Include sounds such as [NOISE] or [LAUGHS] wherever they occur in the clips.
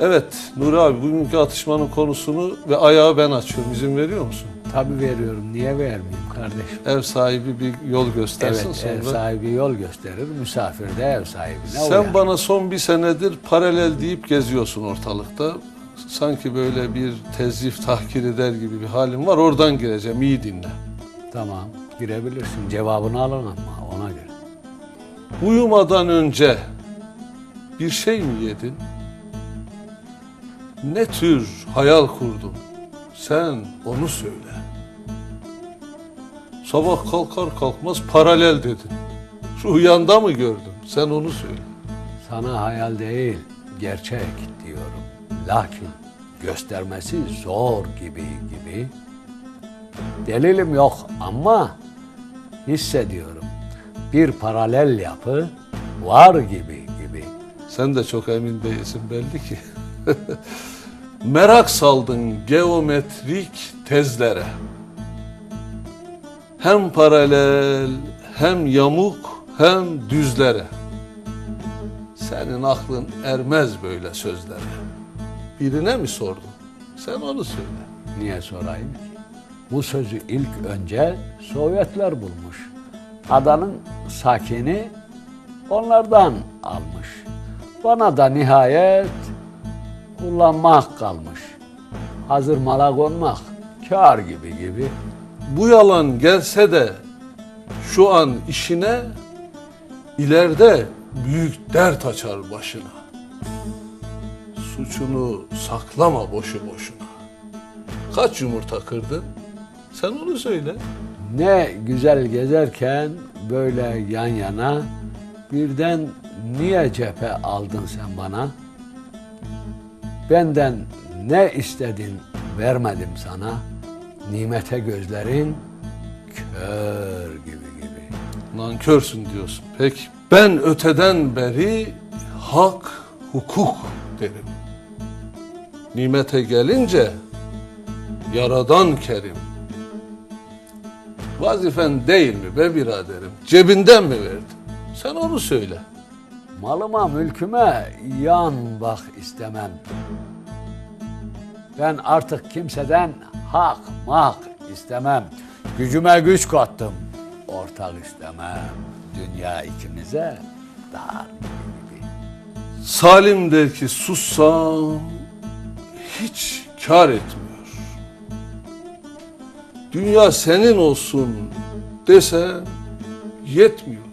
Evet Nuri abi bugünkü atışmanın konusunu ve ayağı ben açıyorum. İzin veriyor musun? Tabii veriyorum. Niye vermeyeyim kardeşim? Ev sahibi bir yol göstersin Evet, sonra. ev sahibi yol gösterir, misafir de ev sahibine Sen uyar. bana son bir senedir paralel deyip geziyorsun ortalıkta. Sanki böyle bir tezif tahkir eder gibi bir halin var. Oradan gireceğim. iyi dinle. Tamam, girebilirsin. Cevabını alın ama ona göre. Uyumadan önce bir şey mi yedin? Ne tür hayal kurdun? Sen onu söyle. Sabah kalkar kalkmaz paralel dedin. Rüyanda mı gördün? Sen onu söyle. Sana hayal değil, gerçek diyorum. Lakin göstermesi zor gibi gibi. Delilim yok ama hissediyorum. Bir paralel yapı var gibi gibi. Sen de çok emin değilsin belli ki. [LAUGHS] Merak saldın geometrik tezlere. Hem paralel, hem yamuk, hem düzlere. Senin aklın ermez böyle sözlere. Birine mi sordun? Sen onu söyle. Niye sorayım ki? Bu sözü ilk önce Sovyetler bulmuş. Adanın sakini onlardan almış. Bana da nihayet kullanmak kalmış. Hazır mala konmak kar gibi gibi. Bu yalan gelse de şu an işine ileride büyük dert açar başına. Suçunu saklama boşu boşuna. Kaç yumurta kırdın? Sen onu söyle. Ne güzel gezerken böyle yan yana birden niye cephe aldın sen bana? Benden ne istedin vermedim sana. Nimete gözlerin kör gibi gibi. Nankörsün diyorsun. Peki ben öteden beri hak, hukuk derim. Nimete gelince yaradan kerim. Vazifen değil mi be biraderim? Cebinden mi verdin? Sen onu söyle. Malıma mülküme yan bak istemem. Ben artık kimseden hak mak istemem. Gücüme güç kattım. Ortak istemem. Dünya ikimize dar gibi. Salim der ki sussam hiç kar etmiyor. Dünya senin olsun desen yetmiyor.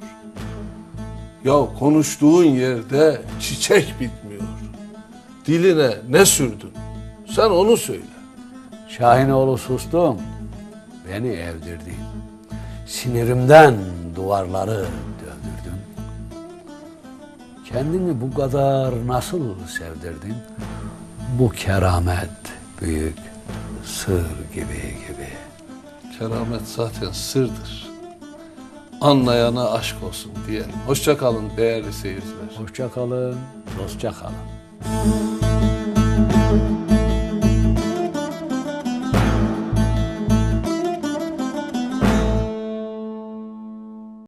Ya konuştuğun yerde çiçek bitmiyor. Diline ne sürdün? Sen onu söyle. Şahinoğlu sustum. Beni evdirdin. Sinirimden duvarları döndürdün. Kendini bu kadar nasıl sevdirdin? Bu keramet büyük sır gibi gibi. Keramet zaten sırdır. Anlayana aşk olsun diyelim. Hoşça kalın değerli seyirciler. Hoşça kalın, dostça kalın.